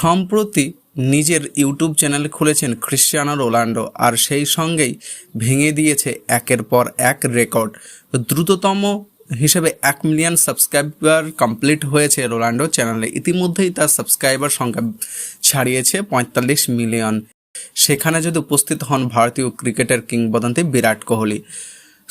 সম্প্রতি নিজের YouTube channel খুলেছেন ক্রিশ্চিয়ানো রোনাল্ডো, আর সেই সঙ্গেই ভেঙে দিয়েছে একের পর এক রেকর্ড। দ্রুততম হিসেবে এক মিলিয়ন সাবস্ক্রাইবার কমপ্লিট হয়েছে রোনাল্ডো চ্যানেলে। ইতিমধ্যেই তার সাবস্ক্রাইবার সংখ্যা ছাড়িয়েছে পঁয়তাল্লিশ মিলিয়ন। সেখানে যদি উপস্থিত হন ভারতীয় ক্রিকেটের কিংবদন্তি বিরাট কোহলি।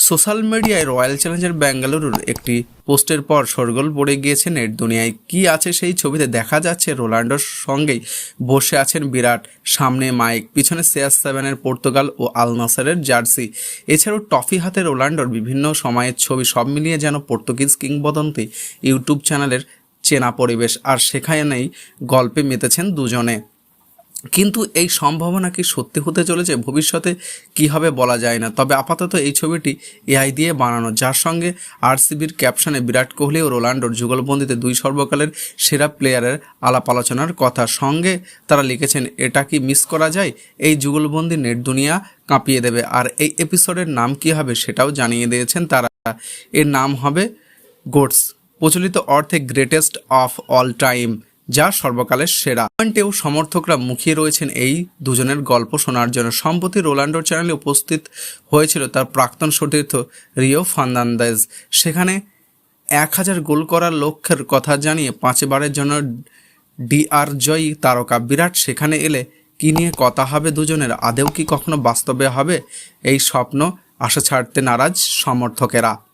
সোশ্যাল মিডিয়ায় রয়্যাল চ্যালেঞ্জার বেঙ্গালুরুর একটি পোস্টের পর শোরগোল পড়ে গিয়েছে নেট দুনিয়ায়। কি আছে সেই ছবিতে? দেখা যাচ্ছে রোনাল্ডোর সঙ্গেই বসে আছেন বিরাট, সামনে মাইক, পিছনে সিয়াস সেভেনের পর্তুগাল ও আল নাসারের জার্সি। এছাড়াও টফি হাতে রোনাল্ডোর বিভিন্ন সময়ের ছবি, সব মিলিয়ে যেন পর্তুগিজ কিংবদন্তি ইউটিউব চ্যানেলের চেনা পরিবেশ। আর সেখানেই গল্পে মেতেছেন দুজনে। কিন্তু এই সম্ভাবনা কি সত্যি হতে চলেছে? ভবিষ্যতে কি হবে বলা যায় না। তবে আপাতত এই ছবিটি এআই দিয়ে বানানো। যার সঙ্গে আরসিবির ক্যাপশনে বিরাট কোহলি ও রোনাল্ডোর যুগলবন্দিতে দুই সর্বকালের সেরা প্লেয়ারের আলাপ আলোচনার কথা। সঙ্গে তারা লিখেছেন, এটা কি মিস করা যায়? এই যুগলবন্দি নেট দুনিয়া কাঁপিয়ে দেবে। আর এই এপিসোডের নাম কি হবে সেটাও জানিয়ে দিয়েছেন তারা। এর নাম হবে গোটস, প্রচলিত অর্থে গ্রেটেস্ট অফ অল টাইম যা সর্বকালের সেরা। পয়েন্টেও সমর্থকরা মুখিয়ে রয়েছেন এই দুজনের গল্প শোনার জন্য। সম্প্রতি রোলান্ডোর চ্যানেলে উপস্থিত হয়েছিল তার প্রাক্তন সতীর্থ রিও ফার্নান্দেজ। সেখানে এক হাজার গোল করার লক্ষ্যের কথা জানিয়ে পাঁচবারের জন্য ডিআর জয়ী তারকা বিরাট সেখানে এলে কি নিয়ে কথা হবে দুজনের? আদেও কি কখনো বাস্তবে হবে? এই স্বপ্ন আশা ছাড়তে নারাজ সমর্থকেরা।